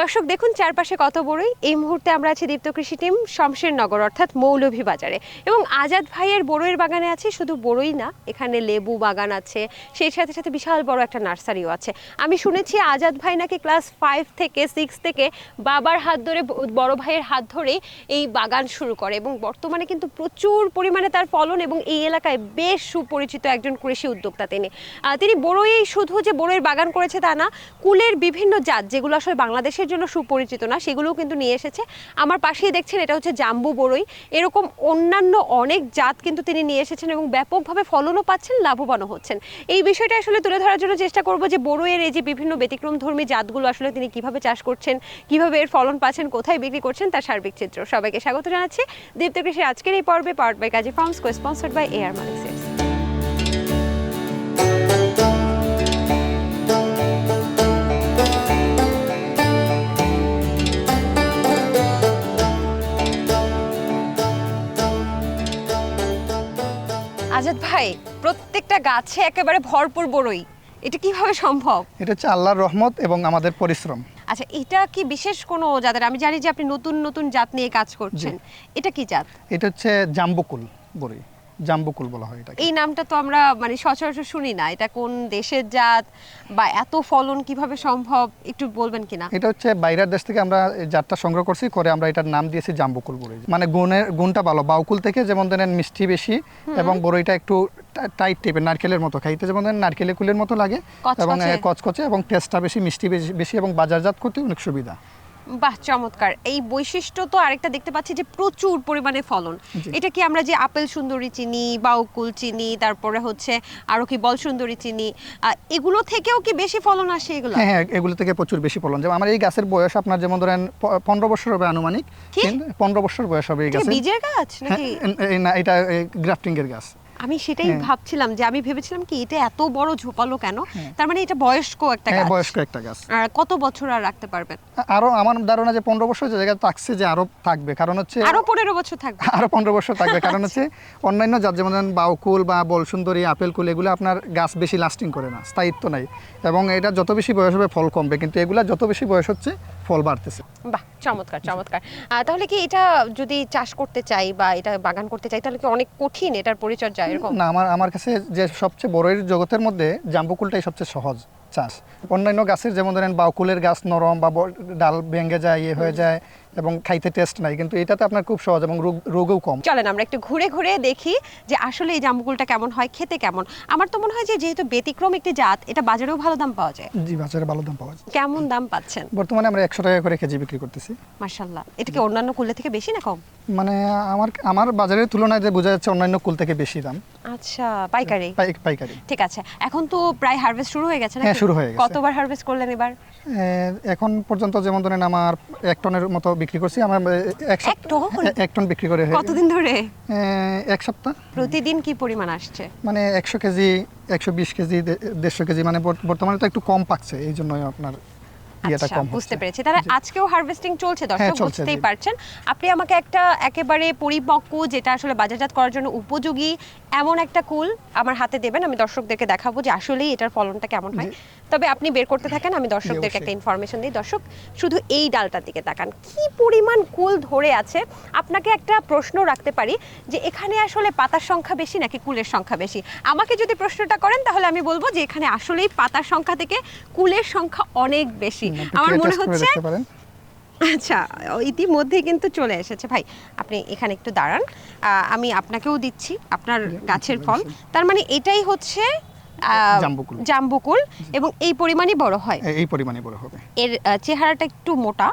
দর্শক, দেখুন চারপাশে কত বড়ই। এই মুহূর্তে আমরা আছি দীপ্ত কৃষি টিম শমশেরনগর, অর্থাৎ মৌলভী বাজারে এবং আজাদ ভাইয়ের বড়ইয়ের বাগানে আছে, শুধু বড়ই না, এখানে লেবু বাগান আছে, সেই সাথে সাথে বিশাল বড় একটা নার্সারিও আছে। আমি শুনেছি আজাদ ভাই নাকি ক্লাস ফাইভ থেকে সিক্স থেকে বাবার হাত ধরে, বড় ভাইয়ের হাত ধরে এই বাগান শুরু করে। এবং বর্তমানে কিন্তু প্রচুর পরিমাণে তার ফলন এবং এই এলাকায় বেশ সুপরিচিত একজন কৃষি উদ্যোক্তা তিনি। তিনি বড়ই শুধু যে বড়ইয়ের বাগান করেছে তা না, কুলের বিভিন্ন জাত, যেগুলো আসলে বাংলাদেশের জন্য সুপরিচিত না, সেগুলোও কিন্তু নিয়ে এসেছে। আমার পাশেই দেখছেন, এটা হচ্ছে জাম্বু বড়ই এরকম অন্যান্য অনেক জাত কিন্তু তিনি নিয়ে এসেছেন এবং ব্যাপকভাবে ফলনও পাচ্ছেন, লাভবানও হচ্ছেন। এই বিষয়টা আসলে তুলে ধরার জন্য চেষ্টা করব যে বড়ইয়ের এই যে বিভিন্ন ব্যতিক্রম ধর্মী জাতগুলো আসলে তিনি কীভাবে চাষ করছেন, কীভাবে এর ফলন পাচ্ছেন, কোথায় বিক্রি করছেন, তার সার্বিক চিত্র সবাইকে স্বাগত জানাচ্ছি। দীপ্ত কৃষির আজকের এই পর্বে powered by Kazi Farms co sponsored by A R Malik Azad ভাই প্রত্যেকটা গাছে একেবারে ভরপুর বড়ই এটা কীভাবে সম্ভব? এটা হচ্ছে আল্লাহর রহমত এবং আমাদের পরিশ্রম। আচ্ছা এটা কি বিশেষ কোনো জাতের? আমি জানি যে আপনি নতুন নতুন জাত নিয়ে কাজ করছেন। এটা কি জাত? এটা হচ্ছে জাম্বুকুল বড়ি জাম্বুকুল বলা হয় এটাকে। এই নামটা তো আমরা মানে সচরাচর শুনি না। এটা কোন দেশের জাত বা এত ফলন কীভাবে সম্ভব একটু বলবেন কিনা? এটা হচ্ছে বাইরের দেশ থেকে আমরা জাতটা সংগ্রহ করছি করে আমরা এটার নাম দিয়েছি জাম্বুকুল বড়ি মানে গুণের গুণটা ভালো। বাউকুল থেকে যেমন ধরেন মিষ্টি বেশি এবং বড়ইটা একটু টাইট টাইপের নারকেলের মতো। খাইতে যেমন ধরেন নারকেলের কুলের মতো লাগে। এবং কচকচে এবং টেস্টটা বেশি মিষ্টি বেশি এবং বাজারজাত করতে অনেক সুবিধা। বাহ চমৎকার। এই বৈশিষ্ট্য তো আরেকটা দেখতে পাচ্ছি যে প্রচুর পরিমাণে ফলন। এটা কি আমরা যে আপেল সুন্দরী চিনি বাউকুল চিনি তারপরে হচ্ছে আরও কি বল সুন্দরী চিনি এগুলো থেকেও কি বেশি ফলন আসে এগুলো? হ্যাঁ হ্যাঁ এগুলো থেকে প্রচুর বেশি ফলন। যেমন আমার এই গাছের বয়স আপনার যেমন ধরেন পনেরো বছর হবে আনুমানিক। পনেরো বছর বয়স হবে এই গাছের। বীজের গাছ হ্যাঁ, নাকি? না এটা গ্রাফটিং এর গাছ। আমি সেটাই হ্যাঁ। ভাবছিলাম যে আমি ভেবেছিলাম কি এটা এত বড় ঝোপালো কেন? তার মানে এটা বয়স্ক একটা হ্যাঁ গাছ। বয়স্ক একটা গাছ। আর কত বছর আর রাখতে পারবেন? আরও আমার ধারণা যে পনেরো বছর যে জায়গায় থাকছে যে আরও থাকবে। কারণ হচ্ছে আরও পনেরো বছর থাকবে। আরও পনেরো বছর থাকবে। কারণ হচ্ছে অন্যান্য জাত যেমন বাউকুল বা বলসুন্দরী আপেল কুল এগুলো আপনার গাছ বেশি লাস্টিং করে না স্থায়িত্ব নাই। এবং এটা যত বেশি বয়স হবে ফল কমবে কিন্তু এগুলা যত বেশি বয়স হচ্ছে ফল বাড়তেছে। বাহ! চমৎকার চমৎকার। তাহলে কি এটা যদি চাষ করতে চাই বা এটা বাগান করতে চাই তাহলে কি অনেক কঠিন এটার পরিচর্যা এরকম? না আমার আমার কাছে যে সবচেয়ে বড় এর জগতের মধ্যে জাম্বুকুলটাই সবচেয়ে সহজ চাষ। অন্যান্য গাছের যেমন ধরেন বাউকুলের গাছ নরম বা ডাল ভেঙে যায় ইয়ে হয়ে যায় এবং খাইতে টেস্ট নাই কিন্তু এটাতে আপনার খুব সহজ এবং রোগ রোগও কম। চলেন আমরা একটু ঘুরে ঘুরে দেখি যে আসলে এই জাম্বুকুলটা কেমন হয় খেতে কেমন। আমার তো মনে হয় যে যেহেতু ব্যতিক্রম একটি জাত এটা বাজারেও ভালো দাম পাওয়া যায়। জি বাজারে ভালো দাম পাওয়া যায়। কেমন দাম পাচ্ছেন? বর্তমানে আমরা একশো টাকা করে কেজি বিক্রি করতেছি। মার্শাল্লাহ এটা কি অন্যান্য কুলের থেকে বেশি না কম? মানে আমার আমার বাজারের তুলনায় যে বোঝা যাচ্ছে অন্যান্য কুল থেকে বেশি দাম। আচ্ছা পাইকারি? পাইকারি। ঠিক আছে। এখন তো প্রায় হারভেস্ট শুরু হয়ে গেছে না হ্যাঁ, শুরু হয়ে গেছে। কতবার হারভেস্ট করলেন এবার? এখন পর্যন্ত যেমন ধরেন আমার এক টনের মতো বিক্রি করছি আমার এক টন? হ্যাঁ, বিক্রি করে কতদিন ধরে? এক সপ্তাহ। প্রতিদিন কি পরিমাণ আসছে? মানে একশো কেজি একশো বিশ কেজি দেড়শো কেজি মানে বর্তমানে তো একটু কম পাচ্ছে এই জন্যই আপনার আচ্ছা কম বুঝতে পেরেছি। তাহলে আজকেও হারভেস্টিং চলছে হ্যাঁ, দর্শক বুঝতেই পারছেন। আপনি আমাকে একটা একেবারে পরিপক্ক যেটা আসলে বাজারজাত করার জন্য উপযোগী এমন একটা কুল আমার হাতে দেবেন আমি দর্শকদেরকে দেখাবো যে আসলেই এটার ফলনটা কেমন হয়। তবে আপনি বের করতে থাকেন আমি দর্শকদেরকে একটা ইনফরমেশন দিই। দর্শক শুধু এই ডালটার দিকে তাকান। কি পরিমাণ কুল ধরে আছে? আপনাকে একটা প্রশ্ন রাখতে পারি যে এখানে আসলে পাতার সংখ্যা বেশি নাকি কুলের সংখ্যা বেশি? আমাকে যদি প্রশ্নটা করেন তাহলে আমি বলব যে এখানে আসলেই পাতার সংখ্যা থেকে কুলের সংখ্যা অনেক বেশি। আমার মনে হচ্ছে আচ্ছা ইতিমধ্যে কিন্তু চলে এসেছে। ভাই আপনি এখানে একটু দাঁড়ান। আহ, আমি আপনাকেও দিচ্ছি আপনার গাছের ফল। তার মানে এটাই হচ্ছে জাম্বুকুল। জাম্বুকুল এবং এই পরিমাণই বড় হয়। এই পরিমাণে বড় হবে। এর চেহারাটা একটু মোটা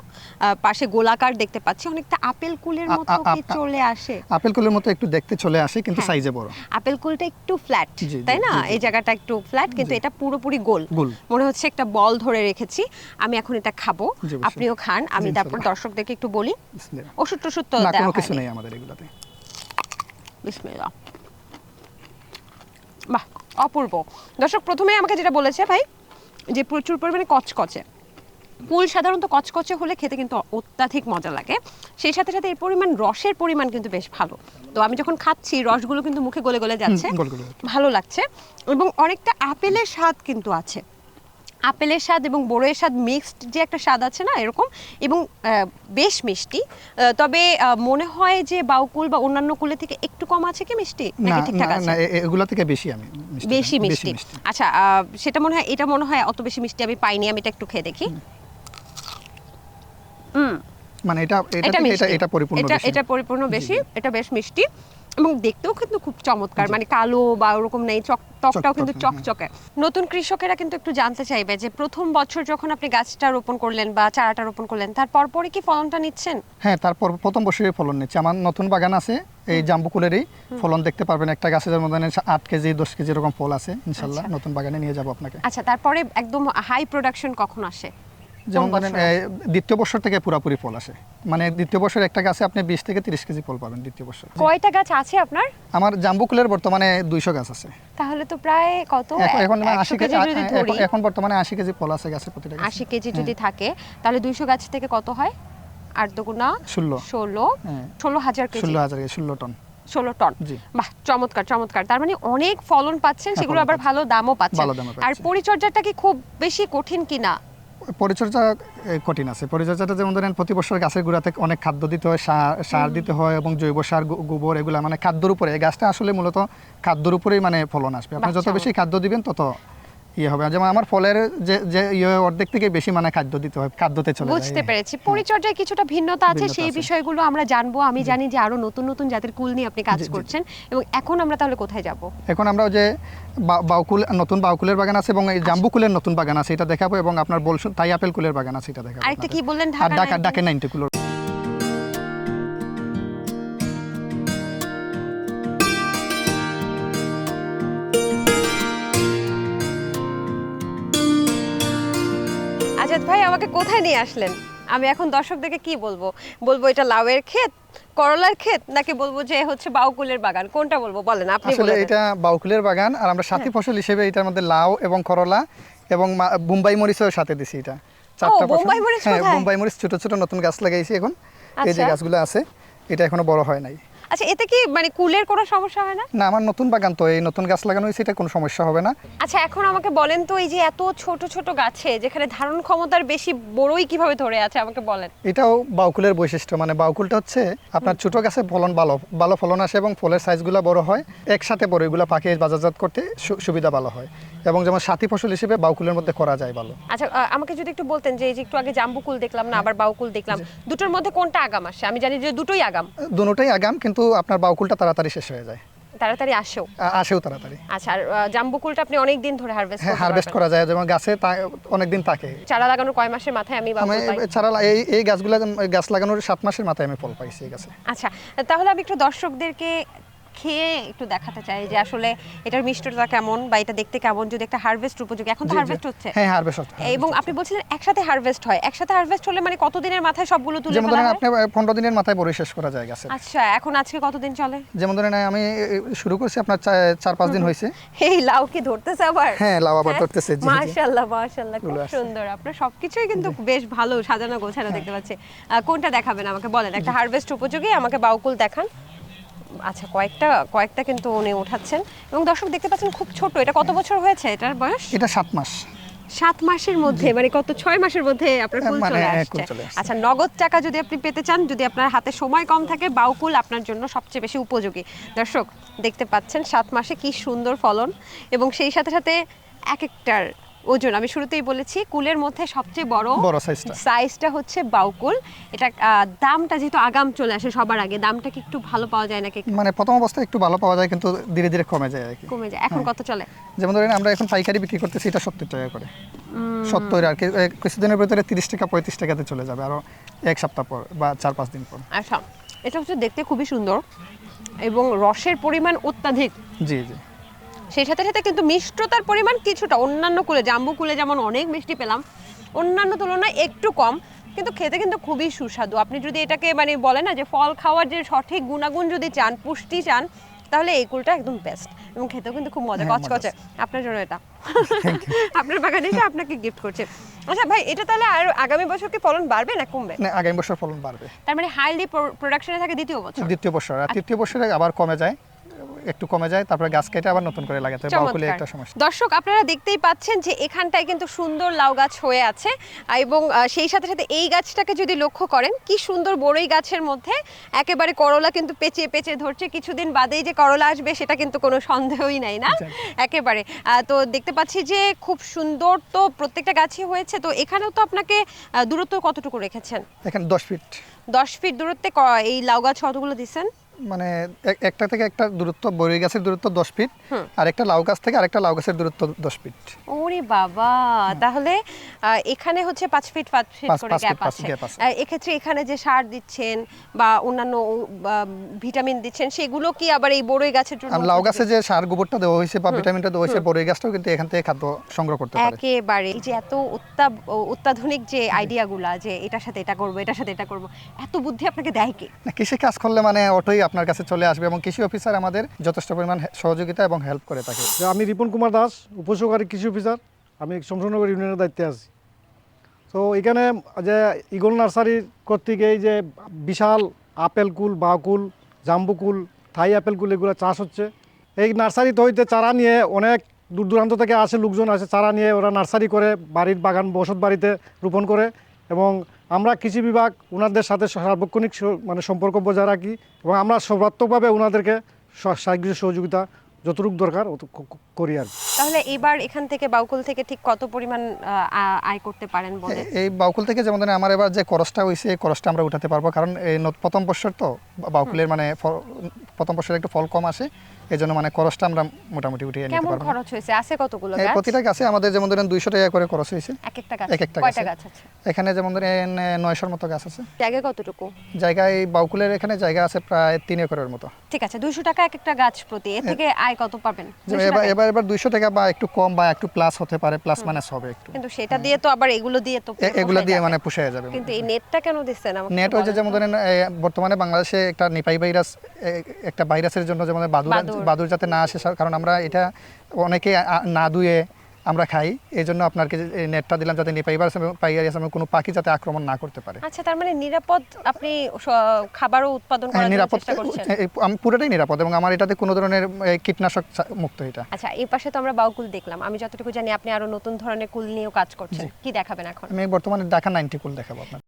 পাশে গোলাকার দেখতে পাচ্ছি। অনেকটা আপেল কুলের মতো চলে আসে? আপেল কুলের মতো একটু দেখতে চলে আসে কিন্তু হ্যাঁ। সাইজে বড়। আপেল কুলটা একটু ফ্ল্যাট তাই না। এই জায়গাটা একটু ফ্ল্যাট কিন্তু এটা পুরোপুরি গোল। মনে হচ্ছে একটা বল ধরে রেখেছি। আমি এখন এটা খাব। আপনিও খান। আমি তারপর দর্শকদেরকে একটু বলি। ওষুধ টষুধ তো না কোনো কিছু নেই আমাদের এগুলাতে। বিসমিল্লাহ। অপূর্ব। দর্শক প্রথমে আমাকে যেটা বলেছে ভাই যে প্রচুর পরিমাণে কচকচে। কুল সাধারণত কচকচে হলে খেতে কিন্তু অত্যাধিক মজা লাগে। সেই সাথে সাথে এর পরিমাণ রসের পরিমাণ কিন্তু বেশ ভালো। তো আমি যখন খাচ্ছি রসগুলো কিন্তু মুখে গলে গলে যাচ্ছে। গলে গলে যাচ্ছে। ভালো লাগছে। এবং অনেকটা আপেলের স্বাদ কিন্তু আছে। আপেলের স্বাদ এবং বড়ের স্বাদ মিক্সড যে একটা স্বাদ আছে না এরকম এবং বেশ মিষ্টি। তবে মনে হয় যে বাউকুল বা অন্যান্য কুলে থেকে একটু কম আছে কি মিষ্টি? নাকি ঠিকঠাক আছে? না এগুলা থেকে বেশি আমি মিষ্টি বেশি মিষ্টি। আচ্ছা সেটা মনে হয় এটা মনে হয় অত বেশি মিষ্টি আমি পাইনি আমি এটা একটু খেয়ে দেখি। হুম। মানে এটা এটা এটা পরিপূর্ণ এটা এটা পরিপূর্ণ বেশি এটা বেশ মিষ্টি। এবং দেখতেও কিন্তু খুব চমৎকার মানে কালো বা ওরকম নেই চক টকটাও কিন্তু চকচকে, হ্যাঁ। নতুন কৃষকেরা কিন্তু একটু জানতে চাইবে যে প্রথম বছর যখন আপনি গাছটা রোপণ করলেন বা চারাটা রোপণ করলেন তারপর পরে কি ফলনটা নিচ্ছেন? হ্যাঁ তারপর প্রথম বছরই ফলন নিচ্ছে। আমার নতুন বাগান আছে এই জাম্বুকুলেরই। ফলন দেখতে পারবেন একটা গাছে যেমন ধরেন আট কেজি দশ কেজি এরকম ফল আছে ইনশাল্লাহ আচ্ছা। নতুন বাগানে নিয়ে যাব আপনাকে। আচ্ছা তারপরে একদম হাই প্রোডাকশন কখন আসে? যেমন ধরেন দ্বিতীয় বছর থেকে পুরাপুরি ফল আসে। মানে দ্বিতীয় বছর একটা গাছে আপনি বিশ থেকে তিরিশ কেজি ফল পাবেন দ্বিতীয় বছর। কয়টা গাছ আছে আপনার? আমার জাম্বুকুলের বর্তমানে দুইশো গাছ আছে। তাহলে তো প্রায় কত? এখন- এখন আশি কেজি এখন- বর্তমানে আশি কেজি ফল আছে গাছে প্রতিটা আশি কেজি হ্যাঁ। যদি থাকে তাহলে দুইশো গাছ থেকে কত হয়? আট দুগুণা ষোলো। ষোলো। হ্যাঁ। ষোলো হাজার কেজি। ষোলো হাজার ষোলো টন। ষোলো টন। জি। বাহ চমৎকার চমৎকার। তার মানে অনেক ফলন পাচ্ছেন হ্যাঁ, সেগুলো আবার ভালো দামও পাচ্ছেন। আর পরিচর্যাটা কি খুব বেশি কঠিন কিনা? পরিচর্যা কঠিন আছে। পরিচর্যাটা যেমন ধরেন প্রতি বছর গাছের গোড়াতে অনেক খাদ্য দিতে হয় সার সার দিতে হয় এবং জৈব সার গোবর এগুলা মানে খাদ্যর উপরে। এই গাছটা আসলে মূলত খাদ্যর উপরেই মানে ফলন আসবে। আপনি যত বেশি খাদ্য দিবেন তত ইয়ে হবে। যেমন আমার ফলের যে যে ইয়ে অর্ধেক থেকে বেশি মানে খাদ্য দিতে হয় খাদ্যতে চলে বুঝতে পেরেছি। পরিচর্যায় কিছুটা ভিন্নতা আছে সেই বিষয়গুলো আমরা জানব। আমি জানি যে আরও নতুন নতুন জাতের কুল নিয়ে আপনি কাজ। করছেন। এবং এখন আমরা তাহলে কোথায় যাব? এখন আমরা যে বাউকুল নতুন বাউকুলের বাগান আছে এবং এই আচ্ছা। জাম্বু কুলের নতুন বাগান আছে এটা দেখাবো এবং আপনার বলছুন তাই আপেল কুলের বাগান আছে এটা দেখাবো আরেকটা কি বললেন? ঢাকা 19? নাইনটি কুলোর আমাকে কোথায় নিয়ে আসলেন? আমি এখন দর্শকদেরকে কি বলব? বলব এটা লাউয়ের ক্ষেত করলার ক্ষেত নাকি বলব যে হচ্ছে বাউকুলের বাগান? কোনটা বলব? বলেন আপনি আসলে এটা বাউকুলের বাগান আর আমরা সাথী হ্যাঁ। ফসল হিসেবে এটার মধ্যে লাউ এবং করলা এবং বোম্বাই মরিচের সাথে দিছি এটা। চারটা বোম্বাই মরিচ হ্যাঁ? বোম্বাই মরিচ ছোট ছোট নতুন গাছ লাগাইছি এখন। এই যে আচ্ছা। গাছগুলো আছে এটা এখনও বড় হয় নাই। আচ্ছা এতে কি মানে কুলের কোনো সমস্যা হয় না? না আমার নতুন বাগান তো এই নতুন গাছ লাগানো হয়েছে এটা কোনো সমস্যা হবে না। আচ্ছা এখন আমাকে বলেন তো এই যে এত ছোট ছোট গাছে যেখানে ধারণ ক্ষমতার বেশি বড়ই কীভাবে ধরে আছে আমাকে বলেন। এটাও বাউকুলের বৈশিষ্ট্য মানে বাউকুলটা হচ্ছে আপনার ছোট গাছে ফলন ভালো ভালো ফলন আসে এবং ফলের সাইজগুলো বড় হয়। একসাথে বড় এগুলো পাকিয়ে বাজারজাত করতে সুবিধা ভালো হয়। এবং যেমন সাথী ফসল হিসেবে বাউকুলের মধ্যে করা যায় ভালো। আচ্ছা আমাকে যদি একটু বলতেন যে এই যে একটু আগে জাম্বুকুল দেখলাম না আবার বাউকুল দেখলাম দুটোর মধ্যে কোনটা আগাম আসে? আমি জানি যে দুটোই আগাম। দুটোই আগাম কিন্তু আপনার বাউকুলটা তাড়াতাড়ি শেষ হয়ে যায়। তাড়াতাড়ি আসেও? আসেও তাড়াতাড়ি। আচ্ছা আর জাম্বুকুলটা আপনি অনেক দিন ধরে হারভেস্ট হ্যাঁ হারভেস্ট করা যায়। যেমন গাছে অনেক দিন থাকে। চারা লাগানোর কয় মাসের মাথায় আমি আমি চারা এই এই গাছগুলো গাছ লাগানোর সাত মাসের মাথায় আমি ফল পাইছি এই গাছে। আচ্ছা তাহলে আমি একটু দর্শকদেরকে খেয়ে একটু দেখাতে চাই যে আসলে এটার মিষ্টতা কেমন বা এটা দেখতে কেমন যদি একটা হারভেস্ট উপযোগী। এখন তো। হারভেস্ট হচ্ছে। হ্যাঁ হারভেস্ট হচ্ছে এবং আপনি বলছিলেন একসাথে হারভেস্ট হয়। একসাথে হারভেস্ট হলে মানে কতদিনের মাথায় সবগুলো তুলে যেমন ফেলা ধরেন আপনি পনেরো দিনের মাথায় বড়ি শেষ করা যায় গাছে আচ্ছা এখন আজকে কতদিন চলে? যেমন ধরেন আমি শুরু করছি আপনার চা- চার পাঁচ দিন হয়েছে। এই লাউ কি ধরতেছে আবার? হ্যাঁ লাউ আবার ধরতেছে জি, জি। মাশাআল্লাহ মাশাআল্লাহ খুব সুন্দর। আপনার সবকিছুই কিন্তু বেশ ভালো সাজানো গোছানো দেখতে পাচ্ছি। কোনটা দেখাবেন আমাকে? বলেন একটা হারভেস্ট উপযোগী আমাকে বাউকুল দেখান। আচ্ছা কয়েকটা কয়েকটা কিন্তু উনি উঠাচ্ছেন। এবং দর্শক দেখতে পাচ্ছেন খুব ছোট এটা কত বছর হয়েছে এটার বয়স? এটা সাত মাস। সাত মাসের মধ্যে মানে কত ছয় মাসের মধ্যে আপনার ফুল মানে, হ্যাঁ, কুল চলে আসছে। আচ্ছা নগদ টাকা যদি আপনি পেতে চান যদি আপনার হাতে সময় কম থাকে বাউকুল আপনার জন্য সবচেয়ে বেশি উপযোগী। দর্শক দেখতে পাচ্ছেন সাত মাসে কি সুন্দর ফলন এবং সেই সাথে সাথে এক একটার ওজন আমি শুরুতেই বলেছি কুলের মধ্যে সবচেয়ে বড় বড় সাইজটা সাইজটা হচ্ছে বাউকুল এটা দামটা যেহেতু আগাম চলে আসে সবার আগে দামটা কি একটু ভালো পাওয়া যায় নাকি? মানে প্রথম অবস্থায় একটু ভালো পাওয়া যায় কিন্তু ধীরে ধীরে কমে যায় আর কি। কমে যায়। এখন কত চলে? যেমন ধরেন আমরা এখন পাইকারি বিক্রি করতেছি এটা সত্তর টাকা করে। সত্তর আর কি কিছুদিনের ভিতরে তিরিশ টাকা পঁয়ত্রিশ টাকাতে চলে যাবে আরও এক সপ্তাহ পর বা চার পাঁচ দিন পর। আচ্ছা এটা হচ্ছে দেখতে খুবই সুন্দর এবং রসের পরিমাণ অত্যাধিক। জি জি। সেই সাথে সাথে কিন্তু মিষ্টতার পরিমাণ কিছুটা। অন্যান্য কুলে জাম্বু কুলে যেমন অনেক মিষ্টি পেলাম অন্যান্য তুলনায় একটু কম কিন্তু খেতে কিন্তু খুবই সুস্বাদু। আপনি যদি এটাকে মানে বলে না যে ফল খাওয়ার যে সঠিক গুণাগুণ যদি চান পুষ্টি চান তাহলে এই কুলটা একদম বেস্ট এবং খেতেও কিন্তু খুব মজা হ্যাঁ, কচকচে। আপনার জন্য এটা। আপনার বাগানে এসে আপনাকে গিফট করছে। আচ্ছা ভাই এটা তাহলে আর আগামী বছর কি ফলন বাড়বে না কমবে? না আগামী বছর ফলন বাড়বে। তার মানে হাইলি প্রোডাকশনে থাকে দ্বিতীয় বছর। দ্বিতীয় বছর। আর তৃতীয় বছরে আবার কমে যায়। একটু কমে যায় তারপরে গাছ কেটে আবার নতুন করে লাগাতে বাউকুলে একটা সমস্যা। দর্শক আপনারা দেখতেই পাচ্ছেন যে এখানটায় কিন্তু সুন্দর লাউ গাছ হয়ে আছে এবং সেই সাথে সাথে এই গাছটাকে যদি লক্ষ্য করেন কি সুন্দর বড়ই গাছের মধ্যে একেবারে করলা কিন্তু পেঁচিয়ে পেঁচিয়ে ধরছে কিছুদিন বাদেই যে করলা আসবে সেটা কিন্তু কোনো সন্দেহই নাই না? একেবারে। তো দেখতে পাচ্ছি যে খুব সুন্দর তো প্রত্যেকটা গাছই হয়েছে তো এখানেও তো আপনাকে দূরত্ব কতটুকু রেখেছেন? এখানে দশ ফিট দশ ফিট দূরত্বে এই লাউ গাছ কতগুলো দিচ্ছেন? মানে এক- একটা থেকে একটা দূরত্ব বড়ই গাছের দূরত্ব দশ ফিট আর একটা লাউ গাছ থেকে আরেকটা লাউ গাছের দূরত্ব দশ ফিট ওরে বাবা! তাহলে এখানে হচ্ছে পাঁচ ফিট পাঁচ ফিট করে গ্যাপ আছে। এক্ষেত্রে এখানে যে সার দিচ্ছেন বা অন্যান্য ভিটামিন দিচ্ছেন সেগুলো কি আবার এই বড়ই গাছের জন্য লাউ গাছে যে সার গোবরটা দেওয়া হয়েছে বা ভিটামিনটা দেওয়া হয়েছে বড়ই গাছটাও কিন্তু এখান থেকে খাদ্য সংগ্রহ করতে পারে। একেবারে এই যে এত অত্যাধুনিক যে আইডিয়াগুলা যে এটার সাথে এটা করব এটার সাথে এটা করব এত বুদ্ধি আপনাকে দেয় কে? না, কৃষি কাজ করলে মানে অটোই আপনার কাছে চলে আসবে এবং কৃষি অফিসার আমাদের যথেষ্ট পরিমাণ সহযোগিতা এবং হেল্প করে থাকে। আমি রিপন কুমার দাস, উপসহকারী কৃষি অফিসার। আমি শমশনগর ইউনিয়নের দায়িত্বে আছি। তো এখানে যে ইগল নার্সারির কর্তৃক এই যে বিশাল আপেল কুল বাকুল জাম্বুকুল থাই আপেল কুল, এগুলো চাষ হচ্ছে। এই নার্সারিতে হইতে চারা নিয়ে অনেক দূর দূরান্ত থেকে আসে লোকজন আসে, চারা নিয়ে ওরা নার্সারি করে, বাড়ির বাগান, বসত বাড়িতে রোপণ করে এবং আমরা কৃষি বিভাগ ওনাদের সাথে সার্বক্ষণিক মানে সম্পর্ক বজায় রাখি এবং আমরা সর্বাত্মকভাবে ওনাদেরকে সাহায্য সহযোগিতা যতটুকু দরকার করি আর তাহলে এবার এখান থেকে বাউকুল থেকে ঠিক কত পরিমাণ আয় করতে পারেন বলে? এই বাউকুল থেকে যেমন ধরেন আমার এবার যে খরচটা হয়েছে এই খরচটা আমরা উঠাতে পারব। কারণ এই প্রথম বছর তো বাউকুলের মানে প্রথম বছর একটু ফল কম আসে। এই জন্য মানে খরচটা আমরা মোটামুটি উঠিয়ে নিতে কেমন পারব। খরচ হয়েছে? আছে কতগুলো গাছ? প্রতিটা গাছে আমাদের যেমন ধরেন দুইশো টাকা করে খরচ হয়েছে। এক একটা গাছ? এক একটা কয়টা গাছ আছে? এখানে যেমন ধরেন নয়শোর মতো গাছ আছে। জায়গা কতটুকু? জায়গায় বাউকুলের এখানে জায়গা আছে প্রায় তিন একরের মতো। ঠিক আছে দুইশো টাকা এক একটা গাছ প্রতি। এর থেকে আয় কত পাবেন? এবার এবার এবার দুইশো টাকা বা একটু কম বা একটু প্লাস হতে পারে প্লাস মাইনাস হবে একটু। কিন্তু সেটা দিয়ে তো আবার এগুলো দিয়ে তো এ- এগুলা দিয়ে মানে পুষায় যাবে। কিন্তু এই নেটটা কেন দিচ্ছেন আমাকে নেট হয়েছে যেমন ধরেন বর্তমানে বাংলাদেশে একটা নিপাই ভাইরাস একটা ভাইরাসের জন্য যেমন বাদুড়। বাদুর যাতে না আসে কারণ আমরা এটা অনেকে না ধুয়ে আমরা খাই। এই জন্য আপনাকে নেটটা দিলাম যাতে নিপাই ভাইরাস এবং পাইয়ারিয়াস এবং কোনো পাখি যাতে আক্রমণ না করতে পারে। আচ্ছা তার মানে নিরাপদ আপনি খাবারও উৎপাদন হ্যাঁ, করার নিরাপদ আমি পুরোটাই নিরাপদ এবং আমার এটাতে কোনো ধরনের কীটনাশক মুক্ত এটা। আচ্ছা এই পাশে তো আমরা বাউকুল দেখলাম। আমি যতটুকু জানি আপনি আরও নতুন ধরনের কুল নিয়েও কাজ করছেন। কি দেখাবেন এখন? আমি বর্তমানে ঢাকা নাইনটি কুল দেখাবো আপনার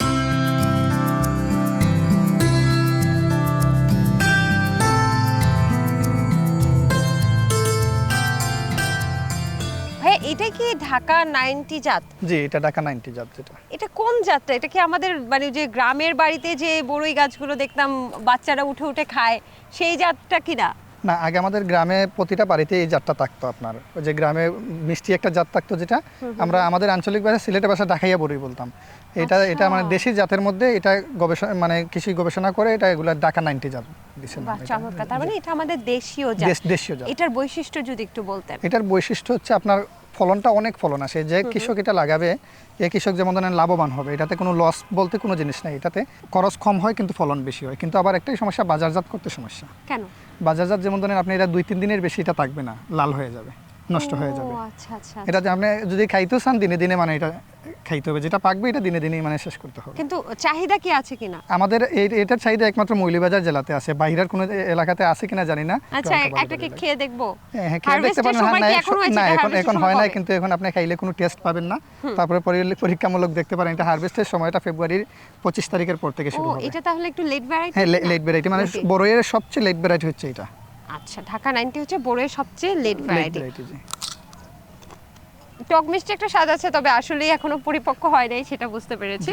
এটা কি ঢাকা নাইনটি জাত? জি এটা ঢাকা নাইনটি জাত যেটা। এটা কোন জাতটা? এটা কি আমাদের মানে যে গ্রামের বাড়িতে যে বড়ই গাছগুলো দেখতাম বাচ্চারা উঠে উঠে খায় সেই জাতটা কি না না আগে আমাদের গ্রামে প্রতিটা বাড়িতে এই জাতটা থাকতো আপনার। ওই যে গ্রামে মিষ্টি একটা জাত থাকতো যেটা আমরা আমাদের আঞ্চলিক ভাষা সিলেটের ভাষা ঢাকাইয়া বড়ি বলতাম। এটা এটা মানে আচ্ছা। দেশি জাতের মধ্যে এটা গবেষণা মানে কৃষি গবেষণা করে এটা এগুলা ঢাকা নাইনটি জাত চমৎকার। তার মানে এটা আমাদের দেশীয় জাত। দেশ দেশীয় জাত। এটার বৈশিষ্ট্য যদি একটু বলতেন। এটার বৈশিষ্ট্য হচ্ছে আপনার ফলনটা অনেক ফলন আসে যে কৃষক এটা লাগাবে এ কৃষক যেমন ধরেন লাভবান হবে। এটাতে কোনো লস বলতে কোনো জিনিস নেই। এটাতে খরচ কম হয় কিন্তু ফলন বেশি হয়। কিন্তু আবার একটাই সমস্যা বাজারজাত করতে সমস্যা। কেন? বাজারজাত যেমন ধরেন আপনি এটা দুই তিন দিনের বেশি এটা থাকবে না লাল হয়ে যাবে। নষ্ট হয়ে যাবে। আচ্ছা আচ্ছা। এটা যে আপনি যদি খাইতেও চান দিনে দিনে মানে এটা খাইতে হবে। যেটা পাকবে এটা দিনে দিনেই মানে শেষ করতে হবে। কিন্তু চাহিদা কি আছে কিনা? আমাদের এটার চাহিদা একমাত্র মৌলিবাজার জেলাতে আছে। বাইরের কোনো এলাকাতে আছে কিনা জানি না। আচ্ছা একটা কি খেয়ে দেখব? হ্যাঁ, হ্যাঁ, খেয়ে দেখতে পারেন। না, এখনও? না, এখন এখন হয় না কিন্তু এখন আপনি খাইলে কোনো টেস্ট পাবেন না। তারপরে পরি- পরীক্ষামূলক দেখতে পারেন। এটা হারভেস্টের সময়টা ফেব্রুয়ারির পঁচিশ তারিখের পর থেকে শুরু হবে। এটা তাহলে একটু লেট ভ্যারাইটি হ্যাঁ লেট ভ্যারাইটি মানে. বড়ইয়ের সবচেয়ে লেট ভ্যারাইটি হচ্ছে এটা। আচ্ছা ঢাকা নাইনটি হচ্ছে বড়ের সবচেয়ে লেট ভ্যারাইটি টক মিষ্টি একটা স্বাদ আছে তবে আসলেই এখনও পরিপক্ক হয় নাই সেটা বুঝতে পেরেছি।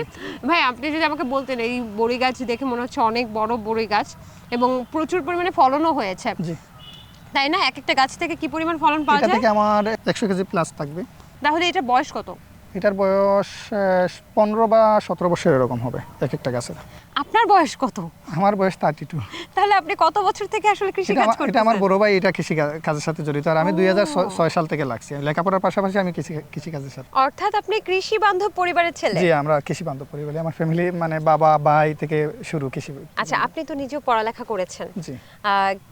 ভাই আপনি যদি আমাকে বলতেন এই বড়ি গাছ দেখে মনে হচ্ছে অনেক বড় বড়ি গাছ এবং প্রচুর পরিমাণে ফলনও হয়েছে। জি। তাই না? এক একটা গাছ থেকে কি পরিমাণ ফলন পাওয়া যায়? থেকে আমার একশো কেজি প্লাস থাকবে। তাহলে এটা বয়স কত? এটার বয়স পনেরো বা সতেরো বছর এরকম হবে এক একটা গাছের। আপনার বয়স কত? আমার বয়স থার্টি টু তাহলে আপনি কত বছর থেকে আসলে কৃষি কাজ আমার- এটা আমার বড় ভাই এটা কৃষি কাজের সাথে জড়িত আর আমি দুই হাজার ছয় সাল থেকে লাগছি। লেখাপড়ার পাশাপাশি আমি কৃষি কৃষি কাজের সাথে অর্থাৎ আপনি কৃষি বান্ধব পরিবারের ছেলে? জি আমরা কৃষি বান্ধব পরিবার। আমার ফ্যামিলি মানে বাবা ভাই থেকে শুরু কৃষি আচ্ছা আপনি তো নিজেও পড়ালেখা করেছেন। জি।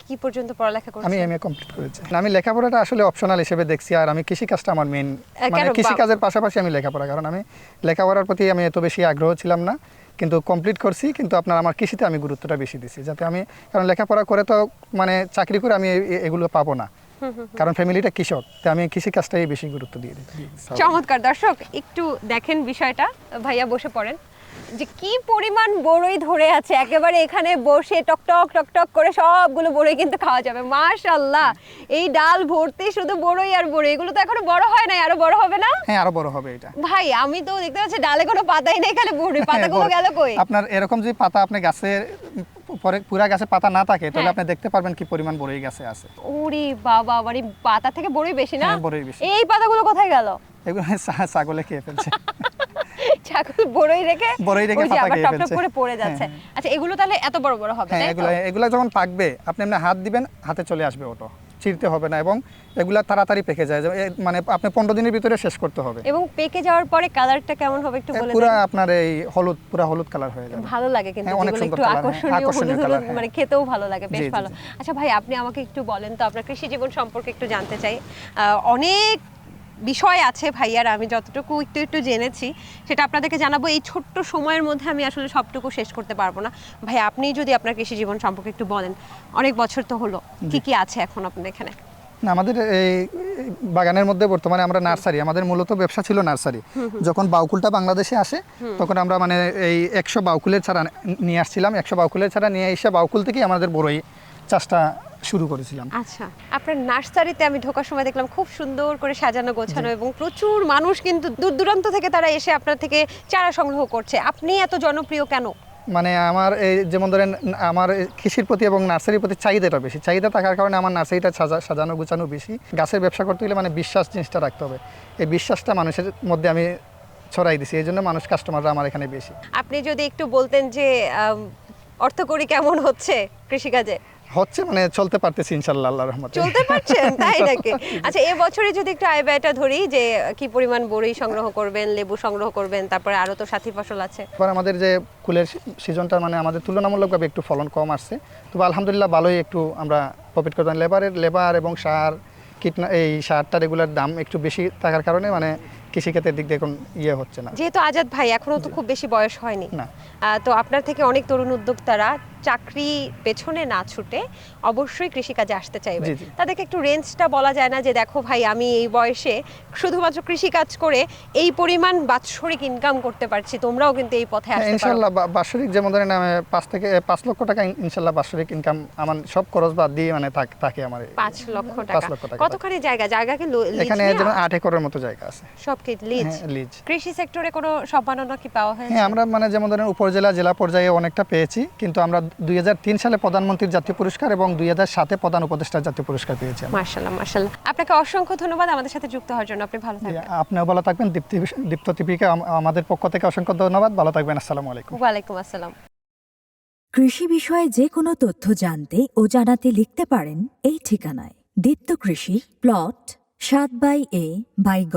কি পর্যন্ত পড়ালেখা করেছেন? আমি করেছেন এমএ কমপ্লিট করেছি। আমি লেখাপড়াটা আসলে অপশনাল হিসেবে দেখছি আর আমি কৃষি কাজটা আমার মেইন মানে কৃষি কাজের পাশাপাশি আমি লেখাপড়া। কারণ আমি লেখাপড়ার প্রতি আমি এত বেশি আগ্রহ ছিলাম না। কিন্তু কমপ্লিট করছি কিন্তু আপনার আমার কৃষিতে আমি গুরুত্বটা বেশি দিছি। যাতে আমি কারণ লেখাপড়া করে তো মানে চাকরি করে আমি এগুলো পাবো না। কারণ ফ্যামিলিটা কৃষক তো আমি কৃষি কাজটাই বেশি গুরুত্ব দিয়ে দিই। চমৎকার। দর্শক একটু দেখেন বিষয়টা ভাইয়া বসে পড়েন। যে কি পরিমাণ বড়ই ধরে আছে একেবারে এখানে বসে টক টক টক টক করে সবগুলো বড়ই কিন্তু খাওয়া যাবে। মাশাল্লাহ এই ডাল ভর্তি শুধু বড়ই আর বড়ই এগুলো তো এখনও বড় হয় নাই আরও বড় হবে না? হ্যাঁ আরও বড় হবে এটা। ভাই আমি তো দেখতে পাচ্ছি ডালে কোনো পাতাই নেই খালি বড়ই পাতাগুলো হ্যাঁ, গেল কই? আপনার এরকম যে পাতা আপনি গাছের পরে পুরা গাছে পাতা না থাকে তাহলে হ্যাঁ। আপনি দেখতে পারবেন কি পরিমাণ বড়ই গাছে আছে। ওরে বাবা বাড়ি পাতা থেকে বড়ই বেশি না? হ্যাঁ, বড়ই বেশি। এই পাতাগুলো কোথায় গেল? এগুলো ছাগলে খেয়ে ফেলছে। বড়ই রেখে বড়ই রেখে পাতা খেয়ে টপ করে পড়ে যাচ্ছে। আচ্ছা এগুলো তাহলে এত বড় বড় হবে হ্যাঁ এগুলো এগুলো যখন পাকবে আপনি এমনি হাত দিবেন হাতে চলে আসবে ওটো। হবে না এবং এগুলা তাড়াতাড়ি পেকে যায়। মানে আপনি পনেরো দিনের ভিতরে শেষ করতে হবে। এবং পেকে যাওয়ার পরে কালারটা কেমন হবে একটু বলে পুরো আপনার এই হলুদ পুরো হলুদ কালার হয়ে যাবে। ভালো লাগে কিন্তু হ্যাঁ, অনেক সুন্দর একটু হ্যাঁ, আকর্ষণীয় হলুদ হ্যাঁ। মানে খেতেও ভালো লাগে বেশ ভালো। আচ্ছা ভাই আপনি আমাকে একটু বলেন তো আপনার কৃষি জীবন সম্পর্কে একটু জানতে চাই। আহ, অনেক বিষয় আছে ভাইয়ার আমি যতটুকু একটু একটু জেনেছি সেটা আপনাদেরকে জানাব। এই ছোট্ট সময়ের মধ্যে আমি আসলে সবটুকু শেষ করতে পারব না। ভাই আপনি যদি আপনার কৃষি জীবন সম্পর্কে একটু বলেন অনেক বছর তো হলো কি কি আছে এখন আপনার এখানে? না আমাদের এই বাগানের মধ্যে বর্তমানে আমরা নার্সারি আমাদের মূলত ব্যবসা ছিল নার্সারি। যখন বাউকুলটা বাংলাদেশে আসে তখন আমরা মানে এই একশো বাউকুলের ছাড়া নিয়ে আসছিলাম একশো বাউকুলের ছাড়া নিয়ে এসে বাউকুল থেকেই আমাদের বড়ই চাষটা শুরু করেছিলাম। আচ্ছা আপনার নার্সারিতে আমি ঢোকার সময় দেখলাম খুব সুন্দর করে সাজানো গোছানো এবং প্রচুর মানুষ কিন্তু দূর দূরান্ত থেকে তারা এসে আপনার থেকে চারা সংগ্রহ করছে। আপনি এত জনপ্রিয় কেন? মানে আমার এই যেমন ধরেন আমার কৃষির প্রতি এবং নার্সারির প্রতি চাহিদাটা বেশি। চাহিদা থাকার কারণে আমার নার্সারিটা সাজা সাজানো গুছানো বেশি। গাছের ব্যবসা করতে গেলে মানে বিশ্বাস জিনিসটা রাখতে হবে। এই বিশ্বাসটা মানুষের মধ্যে আমি ছড়াই দিছি। এই জন্য মানুষ কাস্টমাররা আমার এখানে বেশি। আপনি যদি একটু বলতেন যে অর্থকরী কেমন হচ্ছে কৃষিকাজে? হচ্ছে মানে চলতে পারতেছি ইনশাল্লাহ আল্লাহ রহমতে। চলতে পারছেন তাই নাকি? আচ্ছা এ বছরে যদি একটু আয় ব্যয়টা ধরি যে কি পরিমাণ বড়ি সংগ্রহ করবেন লেবু সংগ্রহ করবেন তারপরে আরও তো সাথী ফসল আছে। এবার আমাদের যে কুলের সিজনটা মানে আমাদের তুলনামূলকভাবে একটু ফলন কম আসছে। তবে আলহামদুলিল্লাহ ভালোই একটু আমরা প্রফিট করতাম লেবারের লেবার এবং সার কীটনা এই সারটা রেগুলার দাম একটু বেশি থাকার কারণে মানে কৃষিক্ষেত্রের দিক দিয়ে এখন ইয়ে হচ্ছে না। যেহেতু আজাদ ভাই এখনও তো খুব বেশি বয়স হয়নি। না। তো আপনার থেকে অনেক তরুণ উদ্যোক্তারা চাকরি পেছনে না ছুটে অবশ্যই কৃষিকাজে আসতে চাইবে। তাদেরকে একটু রেঞ্জটা বলা যায় না যে দেখো ভাই আমি এই বয়সে শুধুমাত্র কৃষিকাজ করে এই পরিমাণ বাৎসরিক ইনকাম করতে পারছি তোমরাও কিন্তু এই পথে হ্যাঁ, আসতে পারো। ইনশাল্লাহ বাৎসরিক যেমন ধরেন আমি পাঁচ থেকে পাঁচ লক্ষ টাকা ইন- ইনশাল্লাহ বাৎসরিক ইনকাম আমার সব খরচ বাদ দিয়ে মানে থাকে আমার পাঁচ লক্ষ টাকা। কতখানি জায়গা? জায়গা কি এখানে যেমন আট একরের মতো জায়গা আছে। সব কি লিজ হ্যাঁ লিজ কৃষি সেক্টরে কোনো সম্মাননা কি পাওয়া হয়েছে? হ্যাঁ আমরা মানে যেমন ধরেন উপজেলা জেলা পর্যায়ে অনেকটা পেয়েছি কিন্তু আমরা দুই হাজার তিন সালে প্রধানমন্ত্রীর জাতীয় পুরস্কার এবং দুই সাতে প্রধান উপদেষ্টার জাতীয় পুরস্কার পেয়েছি মার্শাল্লাহ মার্শাল্লাহ আপনাকে অসংখ্য ধন্যবাদ আমাদের সাথে যুক্ত হওয়ার জন্য। আপনি ভালো থাকবেন। আপনিও ভালো থাকবেন। দীপ্তি দীপ্ত আম- আমাদের পক্ষ থেকে অসংখ্য ধন্যবাদ। ভালো থাকবেন। আসসালামু আলাইকুম। ওয়ালাইকুম আসসালাম। কৃষি বিষয়ে যে কোনো তথ্য জানতে ও জানাতে লিখতে পারেন এই ঠিকানায়। দীপ্ত কৃষি প্লট সাত বাই এ বাই গ।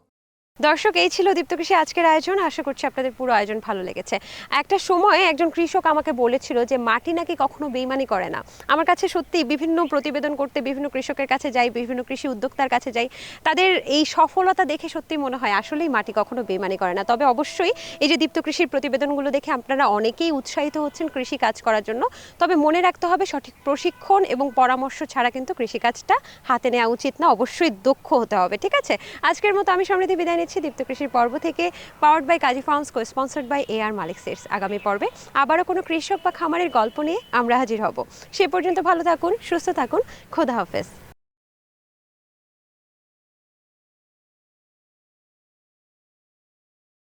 দর্শক, এই ছিল দীপ্ত কৃষি আজকের আয়োজন। আশা করছি আপনাদের পুরো আয়োজন ভালো লেগেছে। একটা সময় একজন কৃষক আমাকে বলেছিল যে, মাটি নাকি কখনো বেইমানি করে না। আমার কাছে সত্যি বিভিন্ন প্রতিবেদন করতে, বিভিন্ন কৃষকের কাছে যাই, বিভিন্ন কৃষি উদ্যোক্তার কাছে যাই, তাদের এই সফলতা দেখে সত্যি মনে হয় আসলেই মাটি কখনো বেইমানি করে না। তবে অবশ্যই এই যে দীপ্ত কৃষির প্রতিবেদনগুলো দেখে আপনারা অনেকেই উৎসাহিত হচ্ছেন কৃষি কাজ করার জন্য। তবে মনে রাখতে হবে, সঠিক প্রশিক্ষণ এবং পরামর্শ ছাড়া কিন্তু কৃষিকাজটা হাতে নেওয়া উচিত না, অবশ্যই দক্ষ হতে হবে, ঠিক আছে? আজকের মতো আমি সমৃদ্ধি বিদায় দীপ্ত কৃষির পর্ব থেকে powered by Kazi Farms co sponsored by A R Malik seeds আগামী পর্বে আবারও কোনো কৃষক বা খামারের গল্প নিয়ে আমরা হাজির হব। সে পর্যন্ত ভালো থাকুন, সুস্থ থাকুন। খোদা হাফেজ।